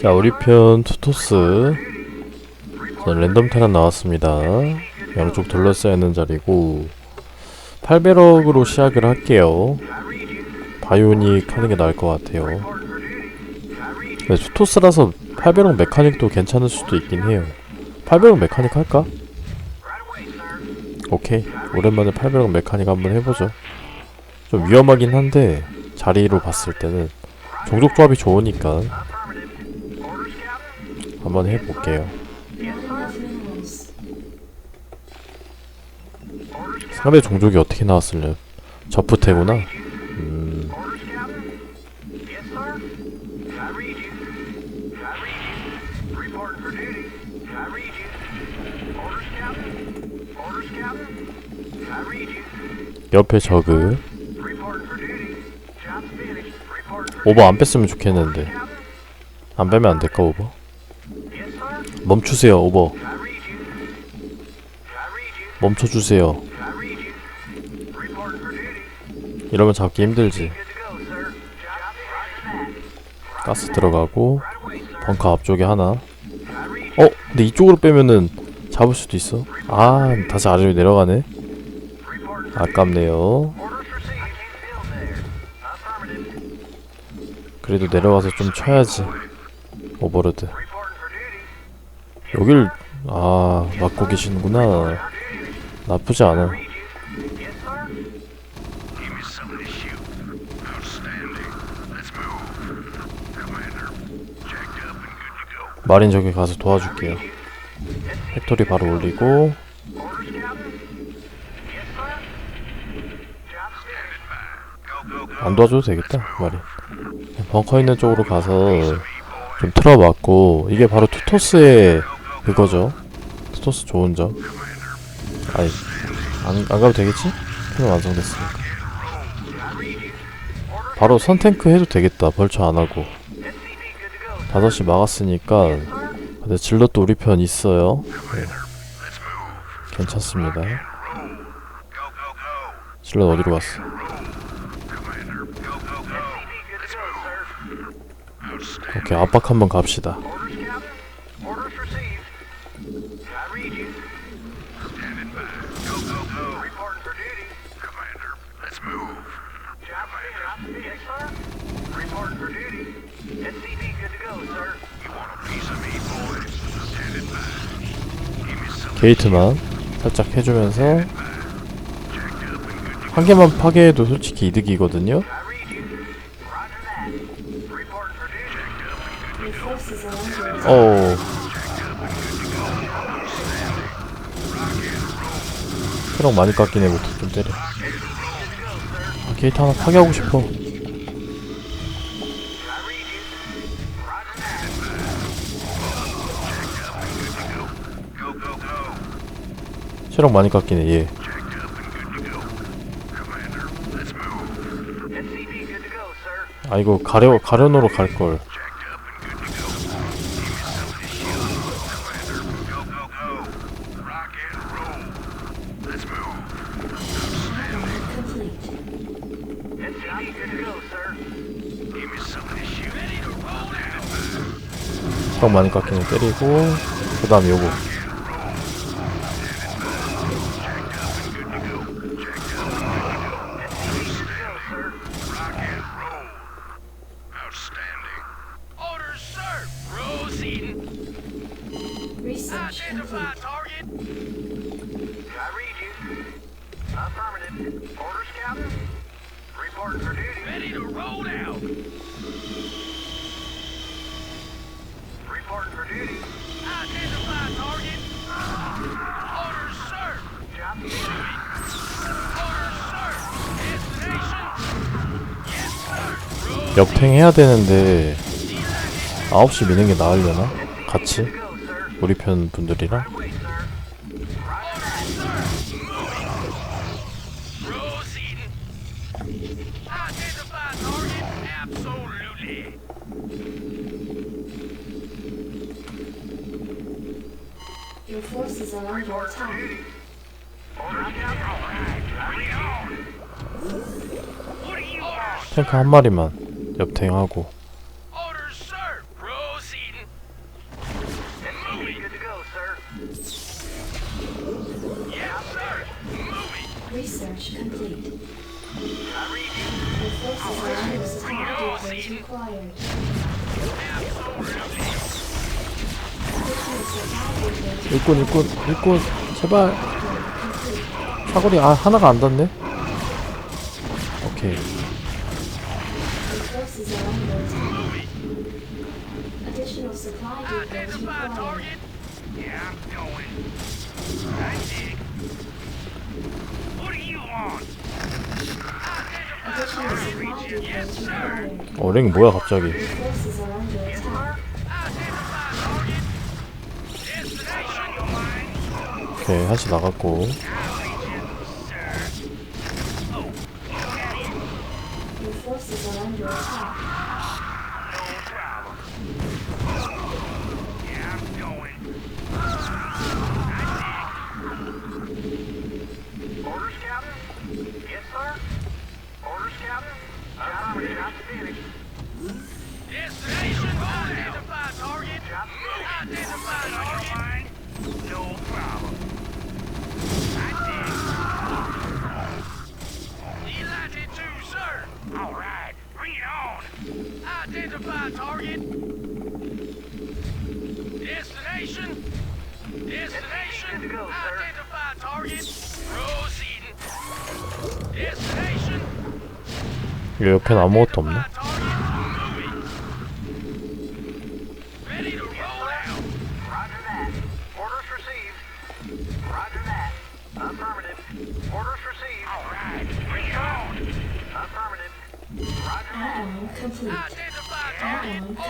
자 우리 편 투토스. 자, 랜덤 테란 나왔습니다. 양쪽 둘러싸여 있는 자리고 8배럭으로 시작을 할게요. 바이오닉 하는 게 나을 것 같아요. 네, 투토스라서 8배럭 메카닉도 괜찮을 수도 있긴 해요. 8배럭 메카닉 할까? 오케이. 오랜만에 8배럭 메카닉 한번 해보죠. 좀 위험하긴 한데 자리로 봤을 때는 종족 조합이 좋으니까 한번 해볼게요. 상대 종족이 어떻게 나왔을래? 저프테구나. 음, 옆에 저그. 오버 안 뺐으면 좋겠는데. 안 빼면 안 될까 오버? 멈추세요 오버. 멈춰주세요. 이러면 잡기 힘들지. 가스 들어가고 벙커 앞쪽에 하나. 어? 근데 이쪽으로 빼면은 잡을 수도 있어. 아 다시 아래로 내려가네. 아깝네요. 그래도 내려가서 좀 쳐야지. 오버로드. 여길 아 막고 계시는구나. 나쁘지 않아. 마린 저기 가서 도와줄게요. 팩토리 바로 올리고 안 도와줘도 되겠다 마린. 벙커 있는 쪽으로 가서 좀 틀어맞고 이게 바로 투토스의 그거죠. 투토스 좋은 점. 아이 안, 안 가도 되겠지? 템 완성됐으니까. 바로 선탱크 해도 되겠다. 벌처 안 하고. 5시 막았으니까 근데 질럿도 우리 편 있어요. 네. 괜찮습니다. 질럿 어디로 갔어? 오케이 압박 한번 갑시다. 게이트만 살짝 해주면서 한 개만 파괴해도 솔직히 이득이거든요. 어. 체력 많이 깎이네 못좀 때려. 아, 게이트 하나 파괴하고 싶어. 체력 많이 깎이네 얘. 아 이거 가려 가련으로 갈 걸. 체력 많이 깎이네 때리고 그 다음 요거. 역행 해야 되는데 9시 미는 게 나으려나? 같이? 우리 편 분들이랑? 탱크 한 마리만 옆탱하고. 일꾼 일꾼 일꾼. 제발. 사거리 아 하나가 안 닿네? 오케이. 어 랭 뭐야 갑자기. 오케이 하시 나갔고 Phoenix.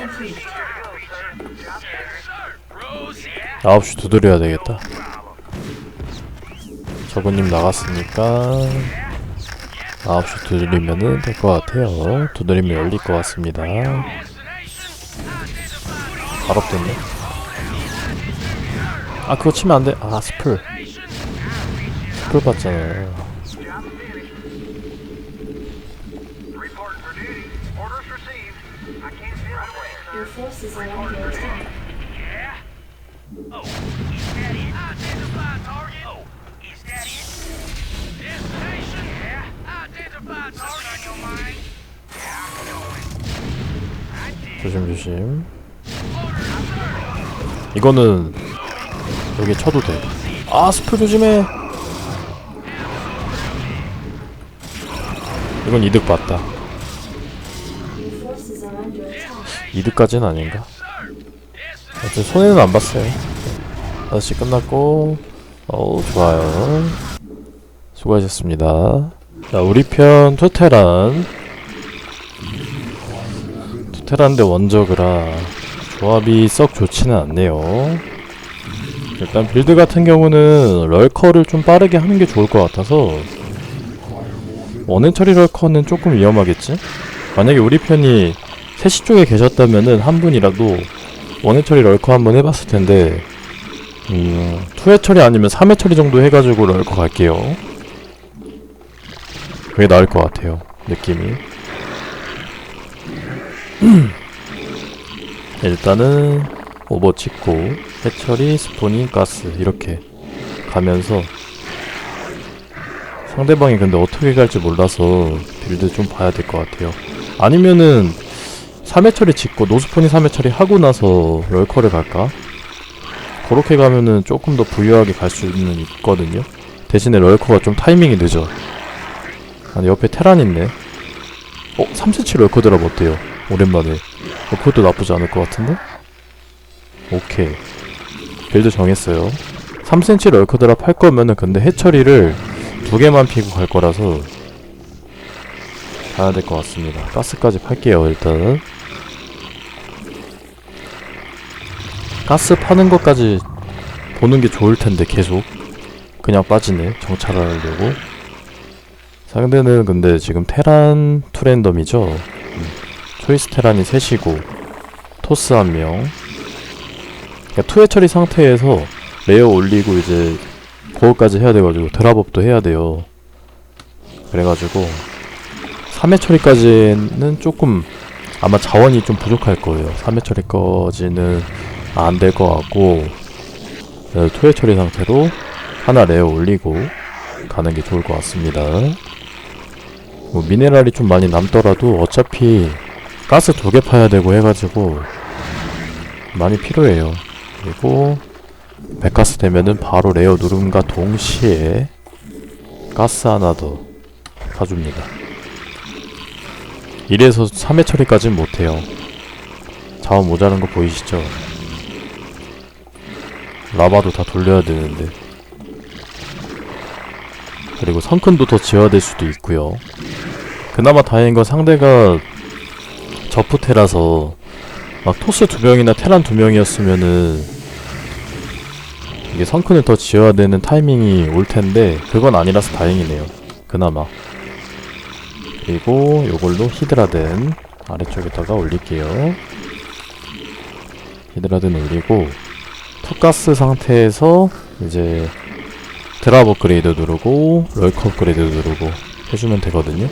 Yes, finished. sir. Proceed. 9시 두드려야 되겠다. 저분님 나갔으니까 9시 두드리면은 될것 같아요. 두드리면 열릴 것 같습니다. 바로 됐네. 아 그거 치면 안돼. 아 스플. 스플 Job 조심조심. 이거는 여기 쳐도 돼아 스플 조심해 이건 이득 봤다. 이득까지는 아닌가. 어쨌든 손해는 안 봤어요 5시 끝났고 어우 좋아요 수고하셨습니다 자 우리 편 투테란 투 테란데 원저그라 조합이 썩 좋지는 않네요. 일단 빌드 같은 경우는 럴커를 좀 빠르게 하는 게 좋을 것 같아서 원앤 처리 럴커는 조금 위험하겠지? 만약에 우리 편이 3시 쪽에 계셨다면은 한 분이라도 원회 처리 럴커 한번 해봤을 텐데 음, 투회 처리 아니면 3회 처리 정도 해가지고 럴커 갈게요. 그게 나을 것 같아요 느낌이 일단은 오버 찍고 해처리 스포닝 가스 이렇게 가면서 상대방이 근데 어떻게 갈지 몰라서 빌드 좀 봐야 될 것 같아요 아니면은 3회 처리 짓고 노스폰이 3회 처리 하고 나서 럴커를 갈까? 그렇게 가면은 조금 더 부유하게 갈 수는 있거든요. 대신에 럴커가 좀 타이밍이 늦어. 아니 옆에 테란 있네. 어? 3cm 럴커 드랍 어때요? 오랜만에. 어, 그것도 나쁘지 않을 것 같은데? 오케이. 빌드 정했어요. 3cm 럴커 드랍 할 거면은 근데 해처리를 두 개만 피고 갈 거라서 가야 될 것 같습니다. 가스까지 팔게요, 일단은. 가스 파는 것까지 보는 게 좋을 텐데, 계속. 그냥 빠지네, 정찰을 하려고. 상대는 근데 지금 테란 투랜덤이죠. 음, 초이스 테란이 셋이고, 토스 한 명. 그러니까 투회 처리 상태에서 레어 올리고 이제 그거까지 해야 돼가지고 드랍업도 해야 돼요. 그래가지고 3회 처리까지는 조금 아마 자원이 좀 부족할 거예요. 3회 처리까지는 안 될 것 같고 네, 토회 처리 상태로 하나 레어 올리고 가는 게 좋을 것 같습니다. 뭐 미네랄이 좀 많이 남더라도 어차피 가스 두 개 파야 되고 해가지고 많이 필요해요. 그리고 백가스 되면은 바로 레어 누름과 동시에 가스 하나 더 파줍니다. 이래서 3회 처리까지는 못해요. 자원 모자란 거 보이시죠? 라바도 다 돌려야 되는데 그리고 성큰도 더 지어야 될 수도 있고요 그나마 다행인 건 상대가 저프 테라서 막 토스 두 명이나 테란 두 명이었으면은 이게 성큰을 더 지어야 되는 타이밍이 올 텐데 그건 아니라서 다행이네요. 그나마. 그리고 요걸로 히드라덴 아래쪽에다가 올릴게요. 히드라덴 올리고 투가스 상태에서 이제 드랍 업그레이드 누르고 럴커 업그레이드 누르고 해주면 되거든요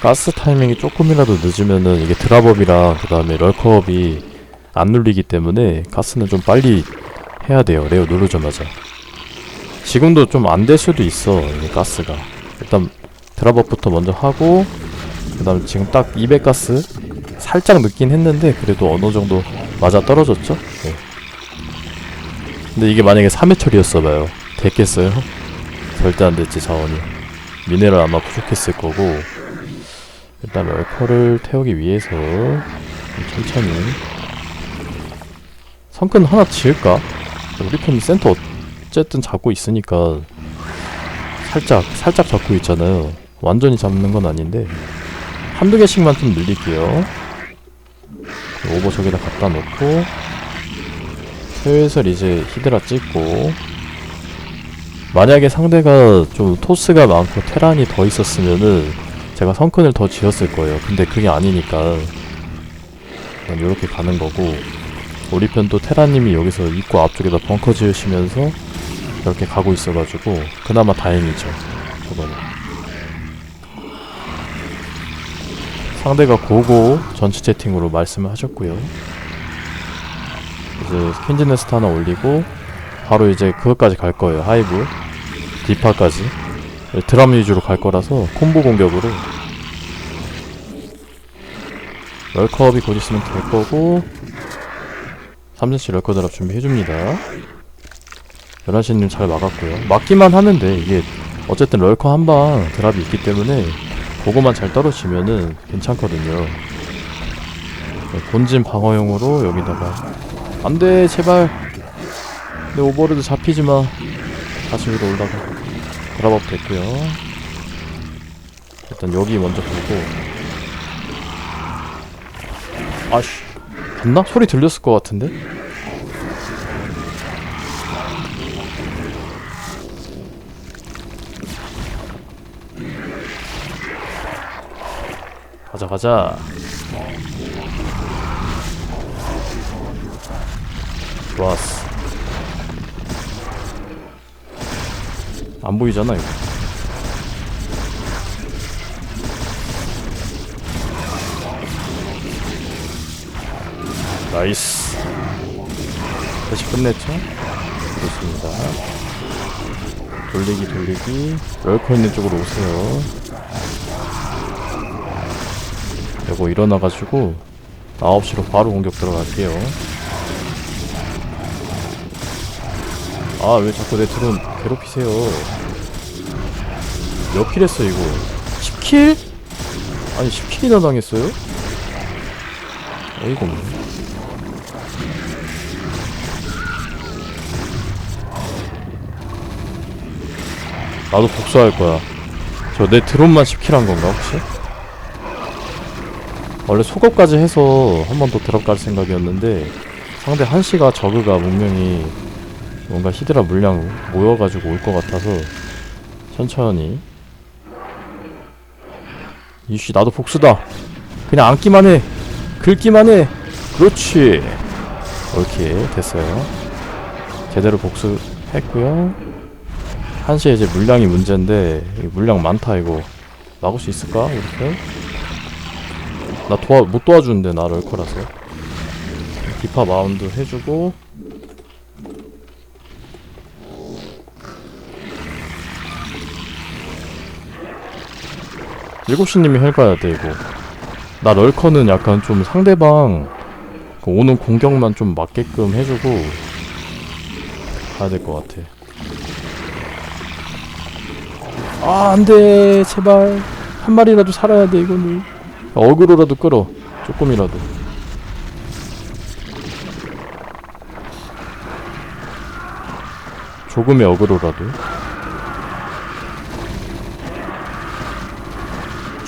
가스 타이밍이 조금이라도 늦으면은 이게 드랍업이랑 그 다음에 럴커업이 안 눌리기 때문에 가스는 좀 빨리 해야 돼요. 레오 누르자마자. 지금도 좀 안 될 수도 있어 이게 가스가. 일단 드랍업부터 먼저 하고 그 다음에 지금 딱 200가스 살짝 늦긴 했는데 그래도 어느 정도 맞아 떨어졌죠? 네. 근데 이게 만약에 3회 처리였어봐요. 됐겠어요? 절대 안 됐지 자원이. 미네랄 아마 부족했을 거고 일단 럴커를 태우기 위해서 좀 천천히. 성큰 하나 지을까? 우리 편 센터 어쨌든 잡고 있으니까 살짝 살짝 잡고 있잖아요. 완전히 잡는 건 아닌데. 한두 개씩만 좀 늘릴게요. 오버 저기다 갖다 놓고 슬슬 이제 히드라 찍고. 만약에 상대가 좀 토스가 많고 테란이 더 있었으면은 제가 성큰을 더 지었을 거예요. 근데 그게 아니니까 그냥 요렇게 가는 거고 우리 편도 테라님이 여기서 입구 앞쪽에다 벙커 지으시면서 이렇게 가고 있어가지고 그나마 다행이죠 그거는. 상대가 고고 전체 채팅으로 말씀을 하셨고요. 이제 퀸즈네스트 하나 올리고 바로 이제 그것까지 갈 거예요 하이브. 디파까지 드럼 위주로 갈 거라서 콤보 공격으로 럴커업이 곧 있으면 될 거고 3cc 럴커 드랍 준비해줍니다. 11시님 잘 막았고요. 막기만 돼 이게 어쨌든 럴커 한 방 드랍이 있기 때문에 그거만 잘 떨어지면은 괜찮거든요. 네, 본진 방어용으로 여기다가. 안돼 제발. 내 오버로드 잡히지마. 다시 위로 올라가 드랍업 됐고요 일단 여기 먼저 보고 아씨 봤나? 소리 들렸을 것 같은데? 가자 가자 좋았어 안 보이잖아 이거. 나이스. 다시 끝냈죠? 좋습니다. 돌리기 돌리기. 럴커 있는 쪽으로 오세요. 그리고 일어나가지고 9시로 바로 공격 들어갈게요 아 왜 자꾸 내 드론 괴롭히세요 몇 킬 했어 이거 10킬? 아니 10킬이나 당했어요? 없네 나도 복수할 거야 저 내 드론만 10킬 한 건가 혹시? 원래 속업까지 해서 한 번더 들어갈 생각이었는데 상대 한시가 저그가 분명히 뭔가 히드라 물량 모여가지고 올 것 같아서 천천히. 이씨 나도 복수다. 그냥 앉기만 해. 긁기만 해. 그렇지. 이렇게 됐어요. 제대로 복수했고요. 한시에 이제 물량이 문제인데 이 물량 많다 이거. 막을 수 있을까 이렇게? 나 도와 못 도와주는데 나 럴커라서. 디파 마운드 해주고 일곱시님이 헬가야 돼 이거. 나 럴커는 약간 좀 상대방 그 오는 공격만 좀 맞게끔 해주고 가야 될 것 같아. 아 안돼 제발. 한 마리라도 살아야 돼 이거는. 어그로라도 끌어 조금이라도. 조금의 어그로라도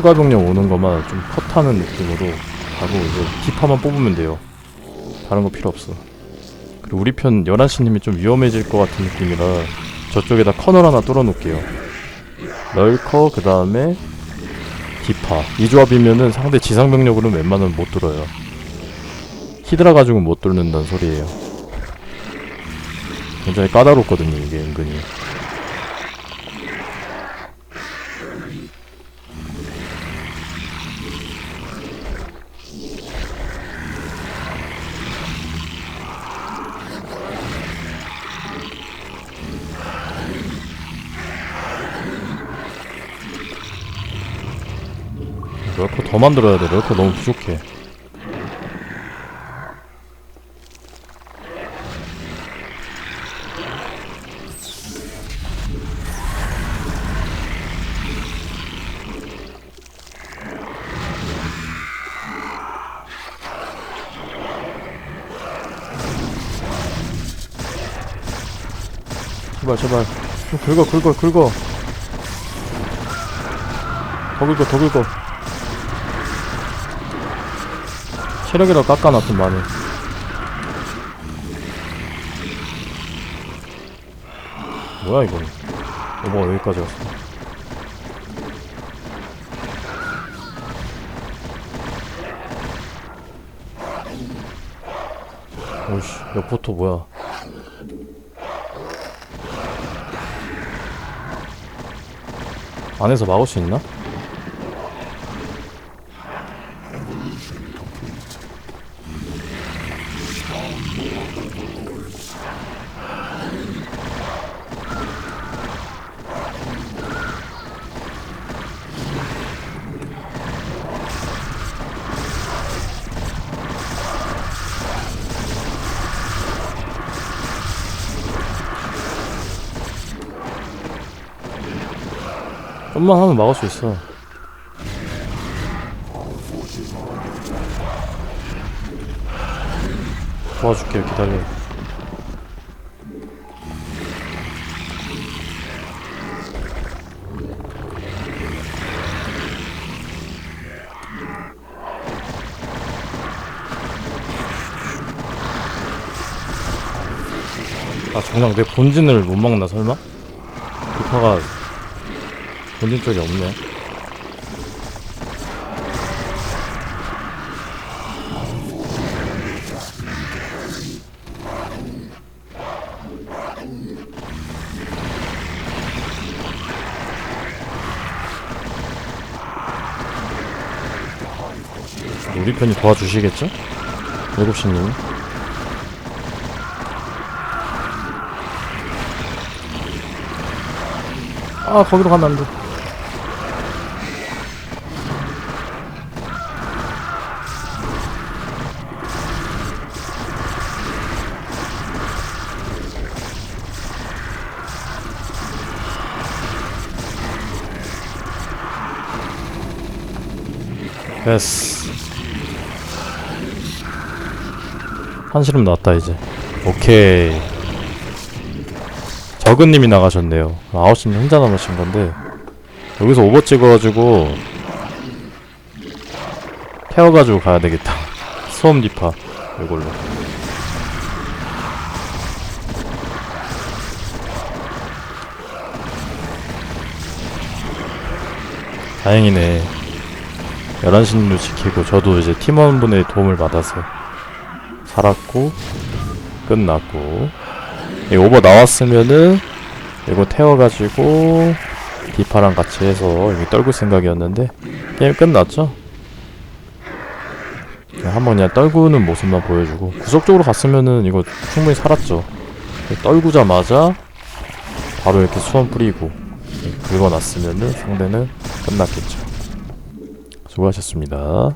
추가 병력 오는 것만 좀 컷하는 느낌으로 가고 이제 기파만 뽑으면 돼요. 다른 거 필요 없어. 그리고 우리 편 11시님이 좀 위험해질 것 같은 느낌이라 저쪽에다 커널 하나 뚫어 놓을게요. 럴커 그 다음에 기파 이 조합이면은 상대 지상 병력으로는 웬만하면 못 뚫어요. 히드라 가지고 못 뚫는다는 소리예요. 굉장히 까다롭거든요 이게 은근히 럴커 더 만들어야 돼. 럴커 너무 부족해. 제발 제발. 좀 긁어 긁어 긁어. 더 긁어 더 긁어 체력이라도 깎아놨좀 많이. 뭐야 이거. 오버가 여기까지 왔어. 오이씨 옆포토 뭐야? 안에서 막을 수 있나? 좀만 하면 막을 수 있어. 도와줄게요. 기다려. 아 정작 내 본진을 못 막나 설마? 기파가 본진 쪽이 없네. 우리 편이 도와주시겠죠? 7시님. 아, 거기로 돼. 됐어. 한시름 나왔다 이제. 오케이. 저근님이 나가셨네요. 아웃님 혼자 남으신 건데 여기서 오버 찍어가지고 태워가지고 가야 되겠다. 수험 리파 이걸로. 다행이네. 11시님도 지키고 저도 이제 팀원분의 도움을 받아서 살았고 끝났고. 이 오버 나왔으면은 이거 태워가지고 디파랑 같이 해서 여기 떨굴 생각이었는데 게임 끝났죠? 한번 그냥 떨구는 모습만 보여주고 구석적으로 갔으면은 이거 충분히 살았죠. 떨구자마자 바로 이렇게 수원 뿌리고 긁어놨으면은 상대는 끝났겠죠 수고하셨습니다.